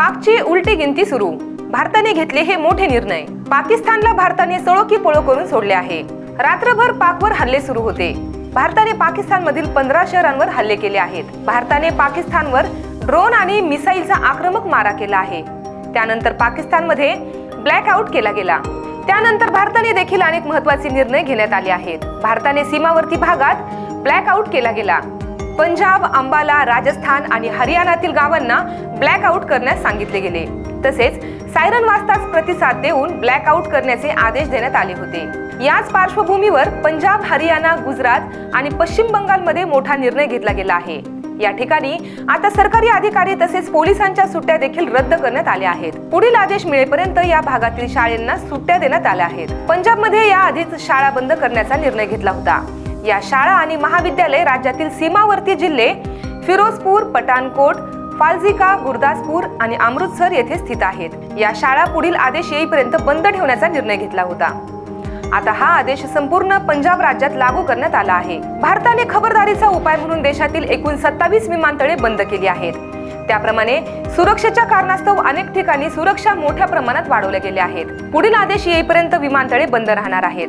पाकची उलटी गिनती सुरू. भारताने घेतले हे मोठे निर्णय. पाकिस्तानला भारताने सळो की पळो करून सोडले आहे. रात्रभर पाकवर हल्ले सुरू होते. भारताने पाकिस्तान मधील पंधरा शहरांवर हल्ले केले आहेत. भारताने पाकिस्तानवर ड्रोन आणि मिसाईलचा आक्रमक मारा केला आहे. त्यानंतर पाकिस्तानमध्ये ब्लॅकआउट केला गेला. त्यानंतर भारताने देखील अनेक महत्त्वाचे निर्णय घेण्यात आले आहेत. भारताने सीमावर्ती भागात ब्लॅकआउट केला गेला. पंजाब अंबाला राजस्थान आणि हरियाणातील गावांना ब्लॅकआउट करण्यास सांगितले गेले. तसेच सायरन वाजताच प्रतिसाद देऊन ब्लॅकआउट करण्याचे आदेश देण्यात आले होते. याच पार्श्वभूमीवर पंजाब हरियाणा गुजरात आणि पश्चिम बंगालमध्ये मोठा निर्णय घेतला गेला आहे. या ठिकाणी आता सरकारी अधिकारी तसेच पोलिसांच्या सुट्ट्या देखील रद्द करण्यात आल्या आहेत. पुढील आदेश मिळेपर्यंत या भागातील शाळांना सुट्ट्या देण्यात आल्या आहेत. पंजाबमध्ये या आधीच शाळा बंद करण्याचा निर्णय घेतला होता. या शाळा आणि महाविद्यालय राज्यातील सीमावर्ती जिल्हे फिरोजपूर पठाणकोट फालजिका गुरदासपूर आणि अमृतसर येथे स्थित आहेत. या शाळा पुढील आदेश येईपर्यंत बंद ठेवण्याचा निर्णय घेतला होता. आता हा आदेश संपूर्ण पंजाब राज्यात लागू करण्यात आला आहे. भारताने खबरदारीचा उपाय म्हणून देशातील एकूण सत्तावीस विमानतळे बंद केली आहेत. त्याप्रमाणे सुरक्षेच्या कारणास्तव अनेक ठिकाणी सुरक्षा मोठ्या प्रमाणात वाढवल्या गेल्या आहेत. पुढील आदेश येईपर्यंत विमानतळे बंद राहणार आहेत.